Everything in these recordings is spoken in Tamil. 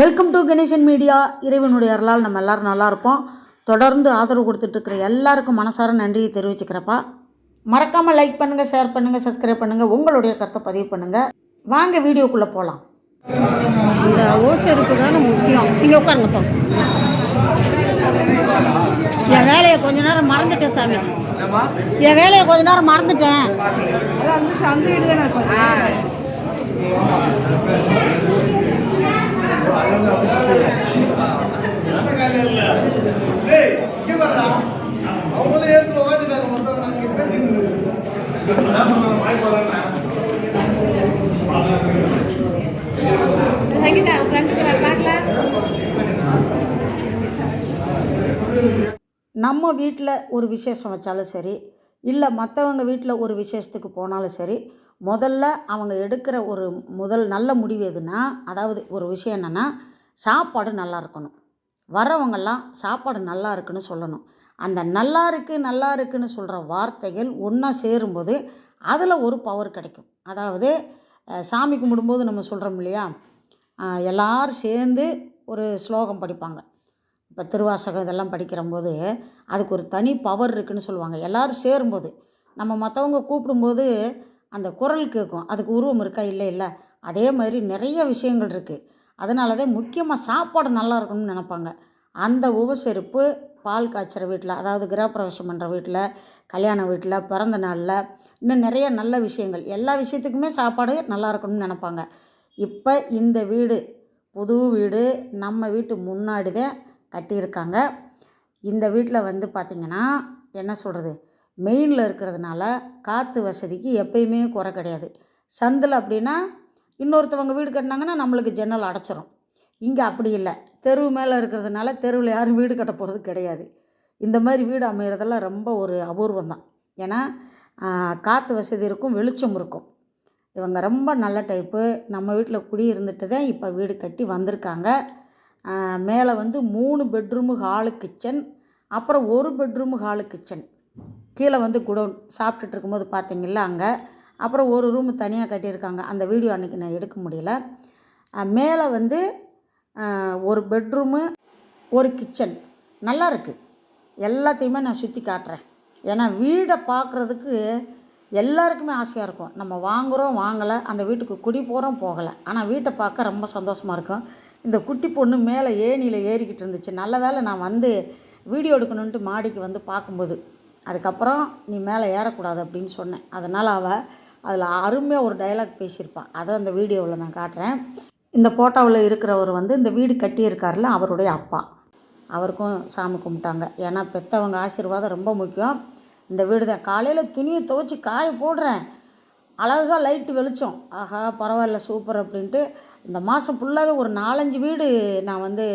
வெல்கம் டு கணேசன் மீடியா இறைவனுடைய அருளால் நம்ம எல்லாரும் நல்லா இருப்போம். தொடர்ந்து ஆதரவு கொடுத்துட்ருக்கிற எல்லாருக்கும் மனசார நன்றியை தெரிவிச்சுக்கிறப்பா. மறக்காமல் லைக் பண்ணுங்கள் ஷேர் பண்ணுங்கள் சப்ஸ்கிரைப் பண்ணுங்கள் உங்களுடைய கருத்தை பதிவு பண்ணுங்கள் வாங்க வீடியோக்குள்ளே போகலாம் இந்த ஓசெருப்பு தானே முக்கியம். நீங்கள் உட்காருங்கப்பா என் வேலையை கொஞ்ச நேரம் மறந்துட்டேன் சாமி. என் வேலையை கொஞ்ச நேரம் மறந்துட்டேன். அவங்களே ஏற்று மொத்தம் நாங்கள் பேசிட்டு நம்ம வீட்டில் ஒரு விசேஷம் வச்சாலும் சரி இல்லை மற்றவங்க வீட்டில் ஒரு விசேஷத்துக்கு போனாலும் சரி முதல்ல அவங்க எடுக்கிற ஒரு முதல் நல்ல முடிவு எதுனா அதாவது ஒரு விஷயம் என்னென்னா சாப்பாடு நல்லா இருக்கணும். வரவங்கெல்லாம் சாப்பாடு நல்லா இருக்குன்னு சொல்லணும். அந்த நல்லா இருக்குது நல்லா இருக்குன்னு சொல்கிற வார்த்தைகள் ஒன்றா சேரும்போது அதில் ஒரு பவர் கிடைக்கும். அதாவது சாமி கும்பிடும்போது நம்ம சொல்கிறோம் இல்லையா? எல்லோரும் சேர்ந்து ஒரு ஸ்லோகம் படிப்பாங்க. இப்போ திருவாசகம் இதெல்லாம் படிக்கிறம்போது அதுக்கு ஒரு தனி பவர் இருக்குதுன்னு சொல்லுவாங்க. எல்லோரும் சேரும்போது நம்ம மற்றவங்க கூப்பிடும்போது அந்த குரல் கேட்கும் அதுக்கு உருவம் இருக்கா? இல்லை இல்லை. அதே மாதிரி நிறைய விஷயங்கள் இருக்குது அதனால தான் முக்கியமாக சாப்பாடு நல்லா இருக்கணும்னு நினப்பாங்க. அந்த உபசரிப்பு பால் காய்ச்சுற வீட்டில் அதாவது கிரகப்பிரவேசம் பண்ணுற வீட்டில் கல்யாண வீட்டில் பிறந்த நாளில் இன்னும் நிறைய நல்ல விஷயங்கள். எல்லா விஷயத்துக்குமே சாப்பாடு நல்லா இருக்கணும்னு நினப்பாங்க. இப்போ இந்த வீடு புது வீடு நம்ம வீட்டு முன்னாடி தான் கட்டியிருக்காங்க. இந்த வீட்டில் வந்து பார்த்திங்கன்னா என்ன சொல்கிறது மெயினில் இருக்கிறதுனால காற்று வசதிக்கு எப்பயுமே குறை கிடையாது. சந்தில் அப்படின்னா இன்னொருத்தவங்க வீடு கட்டினாங்கன்னா நம்மளுக்கு ஜன்னல் அடைச்சிரும். இங்கே அப்படி இல்லை. தெருவு மேலே இருக்கிறதுனால தெருவில் யாரும் வீடு கட்ட போகிறது கிடையாது. இந்த மாதிரி வீடு அமைகிறதெல்லாம் ரொம்ப ஒரு அபூர்வம் தான். ஏன்னா காற்று வசதி இருக்கும் வெளிச்சம் இருக்கும். இவங்க ரொம்ப நல்ல டைப்பு. நம்ம வீட்டில் குடி இருந்துட்டு தான் இப்போ வீடு கட்டி வந்திருக்காங்க. மேலே வந்து மூணு பெட்ரூமு ஹாலு கிச்சன் அப்புறம் ஒரு பெட்ரூமு ஹாலு கிச்சன். கீழே வந்து குடோன் சாப்பிட்டுட்டு இருக்கும்போது பார்த்தீங்களா அங்கே. அப்புறம் ஒரு ரூம் தனியாக கட்டியிருக்காங்க. அந்த வீடியோ அன்றைக்கி நான் எடுக்க முடியல. மேலே வந்து ஒரு பெட்ரூமு ஒரு கிச்சன் நல்லா இருக்குது எல்லாத்தையுமே நான் சுற்றி காட்டுறேன். ஏன்னா வீடை பார்க்குறதுக்கு எல்லாருக்குமே ஆசையாக இருக்கும். நம்ம வாங்குகிறோம் வாங்கலை. அந்த வீட்டுக்கு குடி போகிறோம் போகலை. ஆனால் வீட்டை பார்க்க ரொம்ப சந்தோஷமாக இருக்கும். இந்த குட்டி பொண்ணு மேலே ஏணியில் ஏறிக்கிட்டு இருந்துச்சு. நல்ல வேளை நான் வந்து வீடியோ எடுக்கணுன்ட்டு மாடிக்கு வந்து பார்க்கும்போது அதுக்கப்புறம் நீ மேலே ஏறக்கூடாது அப்படின்னு சொன்னேன். அதனால் அவள் அதில் அருமையாக ஒரு டயலாக் பேசியிருப்பாள் அதை அந்த வீடியோவில் நான் காட்டுறேன். இந்த ஃபோட்டோவில் இருக்கிறவர் வந்து இந்த வீடு கட்டியிருக்காருல அவருடைய அப்பா. அவருக்கும் சாமி கும்பிட்டாங்க. ஏன்னா பெற்றவங்க ஆசீர்வாதம் ரொம்ப முக்கியம். இந்த வீடு தான். காலையில் துணியை துவைச்சி காய போடுறேன். அழகாக லைட்டு வெளிச்சம். ஆஹா பரவாயில்ல சூப்பர் அப்படின்ட்டு இந்த மாதம் ஃபுல்லாகவே ஒரு நாலஞ்சு வீடு நான் வந்து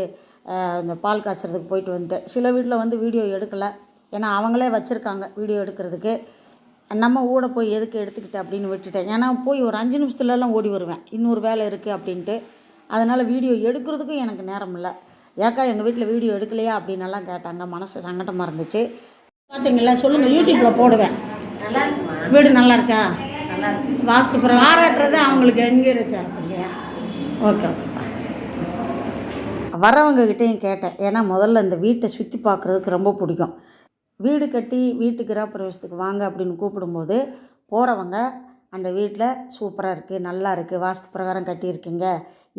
இந்த பால் காய்ச்சறதுக்கு போயிட்டு வந்துட்டேன். சில வீட்டில் வந்து வீடியோ எடுக்கலை. ஏன்னா அவங்களே வச்சுருக்காங்க வீடியோ எடுக்கிறதுக்கு. நம்ம ஊட போய் எதுக்கு எடுத்துக்கிட்டு அப்படின்னு விட்டுட்டேன். ஏன்னா போய் ஒரு அஞ்சு நிமிஷத்துலலாம் ஓடி வருவேன். இன்னொரு வேலை இருக்குது அப்படின்ட்டு. அதனால் வீடியோ எடுக்கிறதுக்கும் எனக்கு நேரம் இல்லை. ஏக்கா எங்கள் வீட்டில் வீடியோ எடுக்கலையா அப்படின்னெல்லாம் கேட்டாங்க. மனசு சங்கடமாக இருந்துச்சு. பார்த்தீங்களா சொல்லுங்கள் யூடியூப்பில் போடுவேன். வீடு நல்லா இருக்கா? வாஸ்து ஆராட்டுறது அவங்களுக்கு இல்லையா ஓகே ஓகேப்பா வரவங்க கிட்டேயும் கேட்டேன். ஏன்னா முதல்ல இந்த வீட்டை சுற்றி பார்க்குறதுக்கு ரொம்ப பிடிக்கும். வீடு கட்டி வீட்டு கிரகப்பிரவேசத்துக்கு வாங்க அப்படின்னு கூப்பிடும்போது போகிறவங்க அந்த வீட்டில் சூப்பராக இருக்குது நல்லா இருக்குது வாஸ்து பிரகாரம் கட்டியிருக்கீங்க.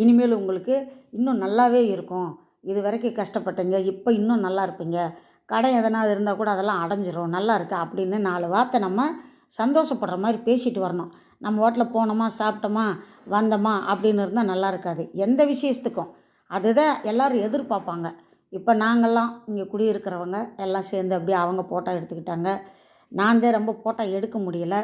இனிமேல் உங்களுக்கு இன்னும் நல்லாவே இருக்கும். இது வரைக்கும் கஷ்டப்பட்டீங்க இப்போ இன்னும் நல்லா இருப்பீங்க. கடை எதனா இருந்தால் கூட அதெல்லாம் அடைஞ்சிரும். நல்லா இருக்கு அப்படின்னு நாலு வார்த்தை நம்ம சந்தோஷப்படுற மாதிரி பேசிட்டு வரணும். நம்ம ஹோட்டலில் போனோமா சாப்பிட்டோமா வந்தோமா அப்படின்னு இருந்தால் நல்லா இருக்காது. எந்த விஷயத்துக்கும். அதுதான் எல்லாரும் எதிர்பார்ப்பாங்க. இப்போ நாங்கள்லாம் இங்கே குடியிருக்கிறவங்க எல்லாம் சேர்ந்து அப்படியே அவங்க ஃபோட்டோ எடுத்துக்கிட்டாங்க. நான் தான் ரொம்ப ஃபோட்டோ எடுக்க முடியல.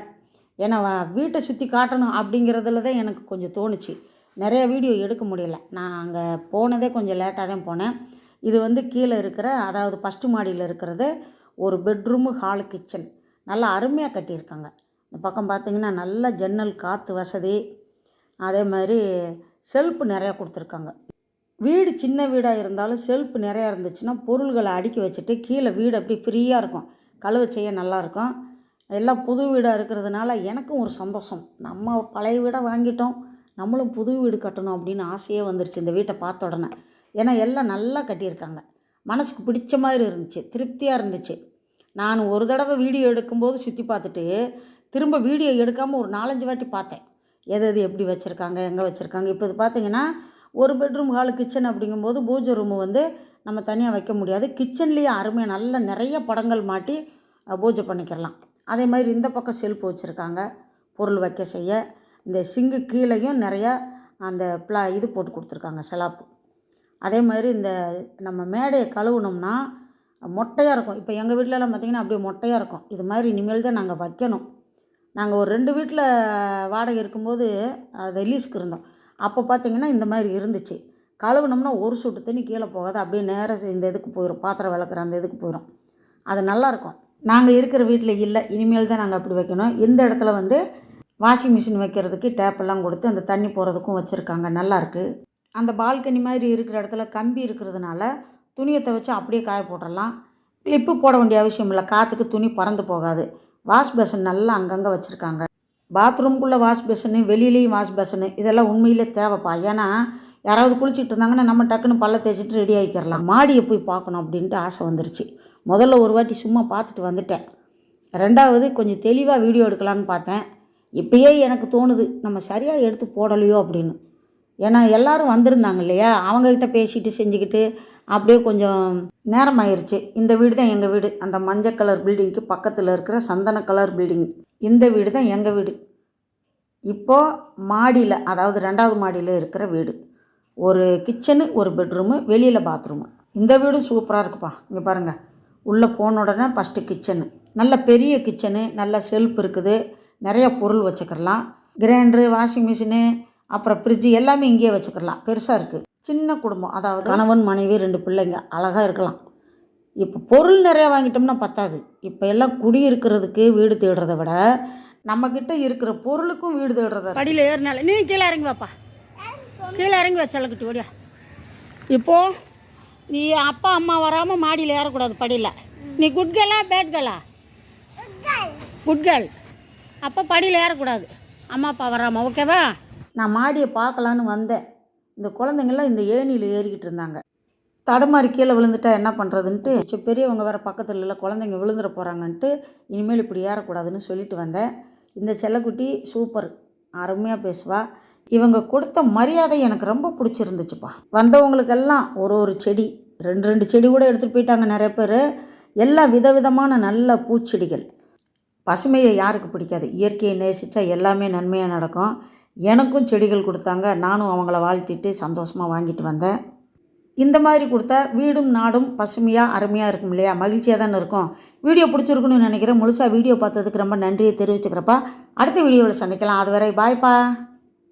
ஏன்னா வீட்டை சுற்றி காட்டணும் அப்படிங்கிறதுல தான் எனக்கு கொஞ்சம் தோணுச்சு. நிறைய வீடியோ எடுக்க முடியல. நான் அங்கே போனதே கொஞ்சம் லேட்டாக தான் போனேன். இது வந்து கீழே இருக்கிற அதாவது ஃபஸ்ட்டு மாடியில் இருக்கிறது ஒரு பெட்ரூமு ஹால் கிச்சன் நல்லா அருமையாக கட்டியிருக்காங்க. இந்த பக்கம் பார்த்திங்கன்னா நல்ல ஜன்னல் காற்று வசதி. அதே மாதிரி செல்ஃப் நிறையா கொடுத்துருக்காங்க. வீடு சின்ன வீடாக இருந்தாலும் செல்ஃப் நிறையா இருந்துச்சுன்னா பொருள்களை அடுக்கி வச்சுட்டு கீழே வீடு அப்படி ஃப்ரீயாக இருக்கும். கழுவ செய்ய நல்லாயிருக்கும் எல்லாம் புது வீடாக இருக்கிறதுனால எனக்கும் ஒரு சந்தோஷம். நம்ம பழைய வீடாக வாங்கிட்டோம். நம்மளும் புது வீடு கட்டணும் அப்படின்னு ஆசையே வந்துருச்சு இந்த வீட்டை பார்த்த உடனே. ஏன்னா எல்லாம் நல்லா கட்டியிருக்காங்க. மனசுக்கு பிடிச்ச மாதிரி இருந்துச்சு. திருப்தியாக இருந்துச்சு. நான் ஒரு தடவை வீடியோ எடுக்கும்போது சுற்றி பார்த்துட்டு திரும்ப வீடியோ எடுக்காமல் ஒரு நாலஞ்சு வாட்டி பார்த்தேன். எது எது எப்படி வச்சுருக்காங்க எங்கே வச்சுருக்காங்க? இப்போ இது பார்த்தீங்கன்னா ஒரு பெட்ரூம் ஹாலு கிச்சன் அப்படிங்கும்போது பூஜை ரூமு வந்து நம்ம தனியாக வைக்க முடியாது. கிச்சன்லேயே அருமையாக நல்ல நிறைய படங்கள் மாட்டி பூஜை பண்ணிக்கிறலாம். அதே மாதிரி இந்த பக்கம் செல்ஃப் வச்சுருக்காங்க. பொருள் வைக்க செய்ய. இந்த சிங்கு கீழேயும் நிறையா அந்த ப்ளா இது போட்டு கொடுத்துருக்காங்க செலாப்பு. அதே மாதிரி இந்த நம்ம மேடையை கழுவுனோம்னா மொட்டையாக இருக்கும். இப்போ எங்கள் வீட்டிலலாம் பார்த்திங்கன்னா அப்படியே மொட்டையாக இருக்கும். இது மாதிரி இனிமேல் தான் நாங்கள் வைக்கணும். நாங்கள் ஒரு ரெண்டு வீட்டில் வாடகை இருக்கும்போது அது லீஸ்க்கு இருந்தோம். அப்போ பார்த்திங்கன்னா இந்த மாதிரி இருந்துச்சு. கழுவுனோம்னா ஒரு சுட்டு தண்ணி கீழே போகாது. அப்படியே நேராக இந்த இதுக்கு போயிடும் பாத்திரம் விளக்குற அந்த இதுக்கு போயிடும் அது நல்லாயிருக்கும் நாங்கள் இருக்கிற வீட்டில் இல்லை. இனிமேல் தான் நாங்கள் அப்படி வைக்கணும். இந்த இடத்துல வந்து வாஷிங் மிஷின் வைக்கிறதுக்கு டேப்பெல்லாம் கொடுத்து அந்த தண்ணி போகிறதுக்கும் வச்சுருக்காங்க. நல்லாயிருக்கு அந்த பால்கனி மாதிரி இருக்கிற இடத்துல கம்பி இருக்கிறதுனால துணியை துவைச்சு அப்படியே காய போட்டுடலாம் கிளிப்பு போட வேண்டிய அவசியம் இல்லை. காற்றுக்கு துணி பறந்து போகாது. வாஷ் பேசன் நல்லா அங்கங்கே வச்சுருக்காங்க. பாத்ரூம்குள்ளே வாஷ் பேசனு வெளியிலையும் வாஷ் பேசனு இதெல்லாம் உண்மையிலே தேவைப்பா. ஏன்னா யாராவது குளிச்சுட்டு இருந்தாங்கன்னா நம்ம டக்குன்னு பல்ல தேய்ச்சிட்டு ரெடி ஆகிக்கிறலாம் மாடியை போய் பார்க்கணும் அப்படின்ட்டு ஆசை வந்துருச்சு. முதல்ல ஒரு வாட்டி சும்மா பார்த்துட்டு வந்துட்டேன். ரெண்டாவது கொஞ்சம் தெளிவாக வீடியோ எடுக்கலான்னு பார்த்தேன். இப்பயே எனக்கு தோணுது நம்ம சரியாக எடுத்து போடலையோ அப்படின்னு. ஏன்னா எல்லோரும் வந்திருந்தாங்க இல்லையா? அவங்கக்கிட்ட பேசிட்டு செஞ்சுக்கிட்டு அப்படியே கொஞ்சம் நேரம் ஆயிடுச்சு இந்த வீடு தான் எங்கள் வீடு. அந்த மஞ்சள் கலர் பில்டிங்க்கு பக்கத்தில் இருக்கிற சந்தன கலர் பில்டிங் இந்த வீடு தான் எங்கள் வீடு. இப்போது மாடியில் அதாவது ரெண்டாவது மாடியில் இருக்கிற வீடு. ஒரு கிச்சனு ஒரு பெட்ரூமு வெளியில் பாத்ரூமு இந்த வீடும் சூப்பராக இருக்குப்பா. இங்கே பாருங்கள் உள்ளே போன உடனே ஃபஸ்ட்டு கிச்சனு நல்ல பெரிய கிச்சனு நல்ல செல்ஃப் இருக்குது. நிறைய பொருள் வச்சுக்கிறலாம். கிரைண்டரு வாஷிங் மிஷினு அப்புறம் ஃப்ரிட்ஜு எல்லாமே இங்கேயே வச்சுக்கிறலாம். பெருசாக இருக்குது சின்ன குடும்பம். அதாவது கணவன் மனைவி ரெண்டு பிள்ளைங்க. அழகாக இருக்கலாம். இப்போ பொருள் நிறையா வாங்கிட்டோம்னா பத்தாது. இப்போ எல்லாம் குடியிருக்கிறதுக்கு வீடு தேடுறத விட நம்மக்கிட்ட இருக்கிற பொருளுக்கும் வீடு தேடுறத படியில் ஏறினால நீ கீழே இறங்கி வாப்பா. கீழே இறங்கி வச்சலக்கிட்டு ஓடியா. இப்போது நீ அப்பா அம்மா வராமல் மாடியில் ஏறக்கூடாது படியில். நீ குட் கேர்லா பேட் கேர்லா குட் கேர்ள் அப்போ படியில் ஏறக்கூடாது. அம்மா அப்பா வராமல் ஓகேவா நான் மாடியை பார்க்கலான்னு வந்தேன். இந்த குழந்தைங்கள்லாம் இந்த ஏணியில் ஏறிக்கிட்டு இருந்தாங்க. தடுமாறி கீழே விழுந்துட்டா என்ன பண்ணுறதுன்ட்டு சரி, பெரியவங்க வேறு பக்கத்தில் இல்லை குழந்தைங்க விழுந்துட போகிறாங்கன்ட்டு இனிமேல் இப்படி ஏறக்கூடாதுன்னு சொல்லிட்டு வந்தேன். இந்த செல்லக்குட்டி சூப்பர் அருமையாக பேசுவா. இவங்க கொடுத்த மரியாதை எனக்கு ரொம்ப பிடிச்சிருந்துச்சுப்பா. வந்தவங்களுக்கெல்லாம் ஒரு ஒரு செடி ரெண்டு ரெண்டு செடி கூட எடுத்துகிட்டு போயிட்டாங்க நிறைய பேர். எல்லா விதவிதமான நல்ல பூச்செடிகள். பசுமையை யாருக்கு பிடிக்காது. இயற்கையை நேசித்தா எல்லாமே நன்மையாக நடக்கும். எனக்கும் செடிகள் கொடுத்தாங்க. நானும் அவங்கள வாழ்த்திட்டு சந்தோஷமாக வாங்கிட்டு வந்தேன். இந்த மாதிரி கொடுத்தா வீடும் நாடும் பசுமையாக அருமையாக இருக்கும் இல்லையா? மகிழ்ச்சியாக தானே இருக்கும். வீடியோ பிடிச்சிருக்குன்னு நினைக்கிறேன். முழுசாக வீடியோ பார்த்ததுக்கு ரொம்ப நன்றியை தெரிவிச்சுக்கிறப்பா. அடுத்த வீடியோவில் சந்திக்கலாம். அதுவரை பாய்ப்பா.